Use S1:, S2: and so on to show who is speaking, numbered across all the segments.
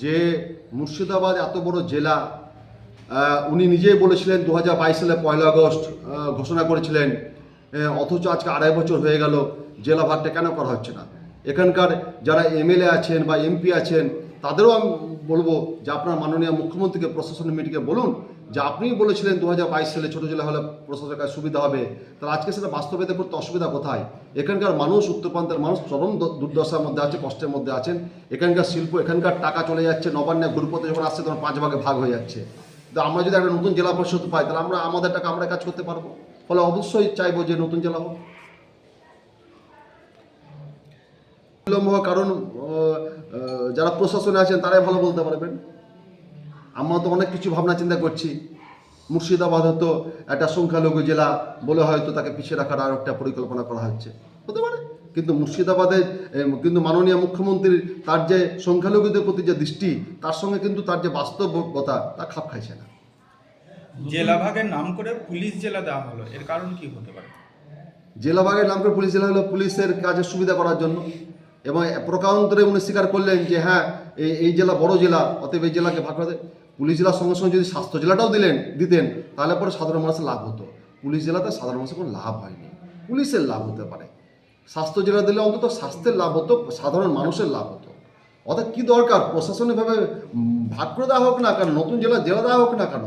S1: যে মুর্শিদাবাদ এত বড় জেলা উনি নিজেই বলেছিলেন দু হাজার বাইশ সালে পয়লা আগস্ট ঘোষণা করেছিলেন অথচ আজকে আড়াই বছর হয়ে গেল, জেলা ভাগটা কেন করা হচ্ছে না? এখানকার যারা এমএলএ আছেন বা এমপি আছেন, তাদেরও বলব যে আপনার মাননীয় মুখ্যমন্ত্রীকে, প্রশাসন মিটিকে বলুন যে আপনিই বলেছিলেন দু হাজার বাইশ সালে ছোটো জেলা হলে প্রশাসনের কাছে সুবিধা হবে। তাহলে আজকে সেটা বাস্তবায়িত করতে অসুবিধা কোথায়? এখানকার মানুষ উত্তর প্রান্তের মানুষ চরম দুর্দশার মধ্যে আছে, কষ্টের মধ্যে আছেন। এখানকার শিল্প, এখানকার টাকা চলে যাচ্ছে নবান্নে গ্রুপতে যখন আসছে তখন পাঁচ ভাগে ভাগ হয়ে যাচ্ছে। তো আমরা যদি একটা নতুন জেলা পরিষদ পাই, তাহলে আমরা আমাদের টাকা আমরা কাজ করতে পারব। ফলে অবশ্যই চাইব যে নতুন জেলা হোক। বিলম্ব হওয়ার কারণ যারা প্রশাসনে আছেন তারাই ভালো বলতে পারবেন। আমরা তো অনেক কিছু ভাবনা চিন্তা করছি। মুর্শিদাবাদ হয়তো একটা সংখ্যালঘু জেলা বলে হয়তো তাকে পিছিয়ে রাখার আর একটা পরিকল্পনা করা হচ্ছে। হতে পারে। কিন্তু মুর্শিদাবাদে কিন্তু মাননীয় মুখ্যমন্ত্রীর তার যে সংখ্যালঘুদের প্রতি যে দৃষ্টি তার সঙ্গে কিন্তু তার যে বাস্তবতা তা খাপ খাইছে না।
S2: জেলা ভাগের নাম করে পুলিশ জেলা দেওয়া হলো এর কারণ কি হতে পারে?
S1: জেলা ভাগের নাম করে পুলিশ জেলা হলো পুলিশের কাজের সুবিধা করার জন্য। এবং প্রকারান্তরে উনি স্বীকার করলেন যে হ্যাঁ এই জেলা বড় জেলা, অতএব এই জেলাকে ভাগ করে পুলিশ জেলার সঙ্গে সঙ্গে যদি স্বাস্থ্য জেলাটাও দিলেন, দিতেন, তাহলে পরে সাধারণ মানুষের লাভ হতো। পুলিশ জেলাতে সাধারণ মানুষের কোনো লাভ হয়নি। পুলিশের লাভ হতে পারে। স্বাস্থ্য জেলা দিলে অন্তত স্বাস্থ্যের লাভ হতো, সাধারণ মানুষের লাভ হতো। অর্থাৎ কী দরকার? প্রশাসনিকভাবে ভাগ করে দেওয়া হোক না কেন, নতুন জেলা জেলা দেওয়া হোক না কেন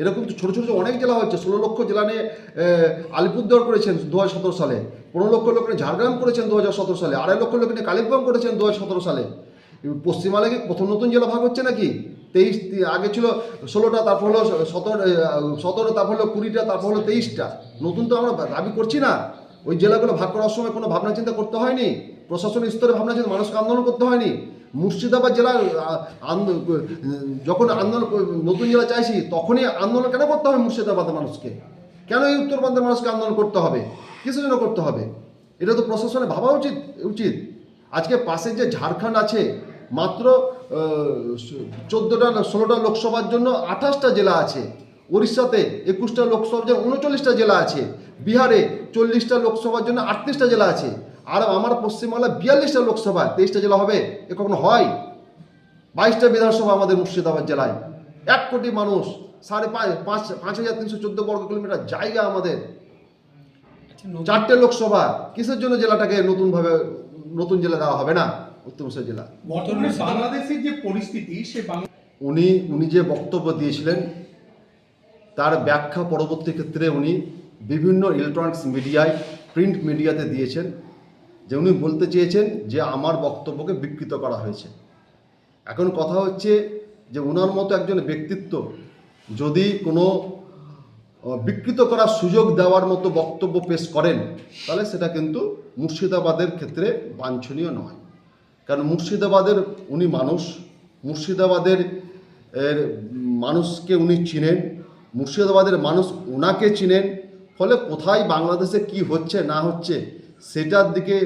S1: এরকম তো ছোটো ছোটো অনেক জেলা হচ্ছে। ষোলো লক্ষ জেলা নিয়ে আলিপুরদুয়ার করেছেন দু হাজার সতেরো সালে। পনেরো লক্ষ লোক নিয়ে ঝাড়গ্রাম করেছেন দু হাজার সতেরো সালে। আড়াই লক্ষ লোক নিয়ে কালিম্পং করেছেন দু হাজার সতেরো সালে। পশ্চিমবঙ্গে কি প্রথম নতুন জেলা ভাগ হচ্ছে নাকি? তেইশ আগে ছিল ষোলোটা, তারপর হলো সতেরো সতেরো, তারপর হলো কুড়িটা, তারপর হলো তেইশটা। নতুন তো আমরা দাবি করছি না। ওই জেলাগুলো ভাগ করার সময় কোনো ভাবনা চিন্তা করতে হয়নি। প্রশাসনিক স্তরে ভাবনা চিন্তা মানুষকে আন্দোলন করতে হয়নি। মুর্শিদাবাদ জেলার যখন আন্দোলন নতুন জেলা চাইছি, তখনই আন্দোলন কেন করতে হবে মুর্শিদাবাদের মানুষকে? কেন এই উত্তরবঙ্গের মানুষকে আন্দোলন করতে হবে? কিসের জন্য করতে হবে? এটা তো প্রশাসনে ভাবা উচিত উচিত। আজকে পাশে যে ঝাড়খণ্ড আছে, মাত্র চোদ্দোটা, ষোলোটা লোকসভার জন্য আঠাশটা জেলা আছে। উড়িষ্যাতে একুশটা লোকসভার জন্য উনচল্লিশটা জেলা আছে। বিহারে চল্লিশটা লোকসভার জন্য আটত্রিশটা জেলা আছে। আর আমার পশ্চিমবাংলা বিয়াল্লিশটা লোকসভা তেইশটা জেলা হবে এ কখনো হয়? বাইশটা বিধানসভা আমাদের মুর্শিদাবাদ জেলায়। এক কোটি মানুষ সাড়ে পাঁচ পাঁচ পাঁচ হাজার তিনশো চোদ্দ বর্গ কিলোমিটার জায়গা আমাদের। চারটে লোকসভা কিসের জন্য জেলাটাকে নতুনভাবে নতুন জেলা দেওয়া হবে না? উত্তরবঙ্গ জেলা।
S3: বর্তমানে বাংলাদেশের যে পরিস্থিতি সে
S1: উনি উনি যে বক্তব্য দিয়েছিলেন তার ব্যাখ্যা পরবর্তী ক্ষেত্রে উনি বিভিন্ন ইলেকট্রনিক্স মিডিয়ায় প্রিন্ট মিডিয়াতে দিয়েছেন। যে উনি বলতে চেয়েছেন যে আমার বক্তব্যকে বিকৃত করা হয়েছে। এখন কথা হচ্ছে যে ওনার মতো একজন ব্যক্তিত্ব যদি কোনো বিকৃত করার সুযোগ দেওয়ার মতো বক্তব্য পেশ করেন, তাহলে সেটা কিন্তু মুর্শিদাবাদের ক্ষেত্রে বাঞ্ছনীয় নয়। কারণ মুর্শিদাবাদের উনি মানুষ, মুর্শিদাবাদের এর মানুষকে উনি চিনেন, মুর্শিদাবাদের মানুষ ওনাকে চিনেন, ফলে কোথায় বাংলাদেশে কি হচ্ছে, না হচ্ছে সেটার দিকে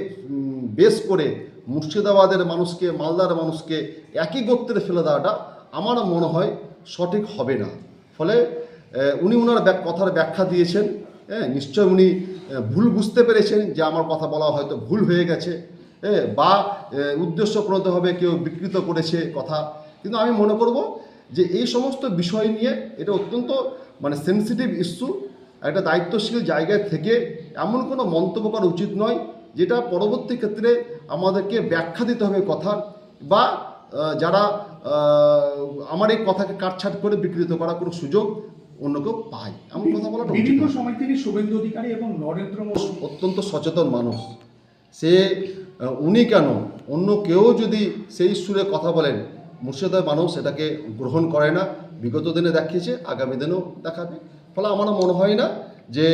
S1: বেশ করে মুর্শিদাবাদের মানুষকে মালদার মানুষকে একই গোত্রে ফেলে দেওয়াটা আমার মনে হয় সঠিক হবে না। ফলে উনি ওনার কথার ব্যাখ্যা দিয়েছেন হ্যাঁ নিশ্চয় উনি ভুল বুঝতে পেরেছেন যে আমার কথা বলা হয়তো ভুল হয়ে গেছে হ্যাঁ বা আহ, উদ্দেশ্যপ্রণতভাবে কেউ বিকৃত করেছে কথা। কিন্তু আমি মনে করব যে এই সমস্ত বিষয় নিয়ে এটা অত্যন্ত মানে সেন্সিটিভ ইস্যু একটা দায়িত্বশীল জায়গায় থেকে এমন কোনো মন্তব্য করা উচিত নয় যেটা পরবর্তী ক্ষেত্রে আমাদেরকে ব্যাখ্যা দিতে হবে কথার বা যারা আমার এই কথাকে কাটছাট করে বিকৃত করার কোনো সুযোগ অন্য কেউ পায়। এমন কথা বলাটা উচিত
S3: বিভিন্ন। সময় থেকে শুভেন্দু অধিকারী এবং নরেন্দ্র মোদী।
S1: অত্যন্ত সচেতন মানুষ। সে উনি কেন? অন্য কেউ যদি সেই সুরে কথা বলেন মুর্শিদাবাদ মানুষ এটাকে গ্রহণ করে না। বিগত দিনে দেখিয়েছে আগামী দিনেও দেখাবে। ফলে আমার মনে হয় না যে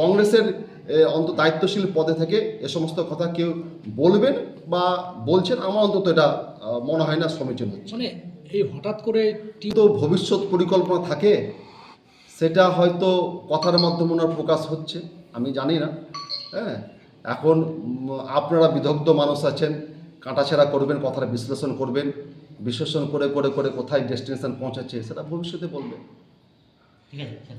S1: কংগ্রেসের অন্ত দায়িত্বশীল পদে থেকে এ সমস্ত কথা কেউ বলবেন বা বলছেন আমার অন্তত এটা মনে হয় না সমীচীন হচ্ছে।
S4: মানে এই হঠাৎ করে
S1: তো ভবিষ্যৎ পরিকল্পনা থাকে সেটা হয়তো কথার মাধ্যমে ওনার প্রকাশ হচ্ছে আমি জানি না। হ্যাঁ এখন আপনারা বিদগ্ধ মানুষ আছেন কাটাছেড়া করবেন কথার বিশ্লেষণ করবেন বিশ্লেষণ করে করে করে কোথায় ডেস্টিনেশন পৌঁছাচ্ছে সেটা ভবিষ্যতে বলবেন
S4: ঠিক আছে